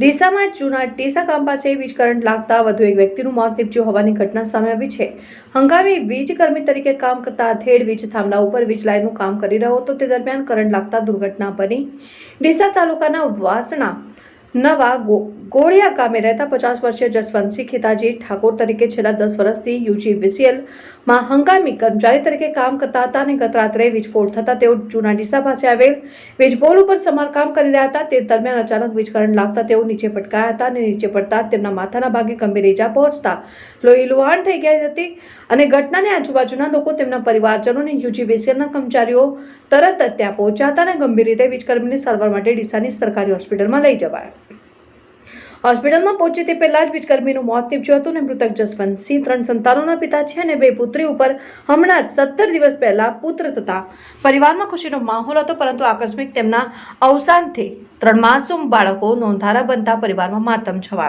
ડીસામાં જૂના ડીસા ગામ પાસે વીજ કરંટ લાગતા વધુ એક વ્યક્તિનું મોત નીપજ્યું હોવાની ઘટના સામે આવી છે. હંગામી વીજ કર્મી તરીકે કામ કરતા અથેડ વીજ થાંભલા ઉપર વીજ લાઇનનું કામ કરી રહ્યો હતો. તે દરમિયાન કરંટ લાગતા દુર્ઘટના બની. ડીસા તાલુકાના વાસણા નવા ગોળિયા ગામે રહેતા પચાસ વર્ષીય જસવંતસિંહ ખેતાજી ઠાકોર તરીકે છેલ્લા દસ વર્ષથી યુજી માં હંગામી કર્મચારી તરીકે કામ કરતા હતા અને ગત રાત્રે વીજફોડ થતા તેઓ જૂના ડીસા પાસે આવેલ વીજપોલ ઉપર સમારકામ કરી રહ્યા હતા. તે દરમિયાન અચાનક વીજકરણ લાગતા તેઓ નીચે પટકાયા હતા અને નીચે પડતા તેમના માથાના ભાગે ગંભીર ઈજા પહોંચતા લોહી લુહાણ થઈ ગઈ હતી અને ઘટનાને આજુબાજુના લોકો તેમના પરિવારજનોને યુજી વીસીએલના કર્મચારીઓ તરત જ ત્યાં પહોંચ્યા હતા અને ગંભીર રીતે વીજકર્મીને સારવાર માટે ડીસાની સરકારી હોસ્પિટલમાં લઈ જવાયા. હોસ્પિટલમાં પહોંચી તે પહેલા જ વીજકર્મીનું મોત નીપજ્યું હતું અને મૃતક જસવંતસિંહ ત્રણ સંતાનોના પિતા છે અને બે પુત્રી ઉપર હમણાં જ સત્તર દિવસ પહેલા પુત્ર થતા પરિવારમાં ખુશીનો માહોલ હતો, પરંતુ આકસ્મિક તેમના અવસાનથી ત્રણ માસૂમ બાળકો નોંધારા બનતા પરિવારમાં માતમ છવાયો.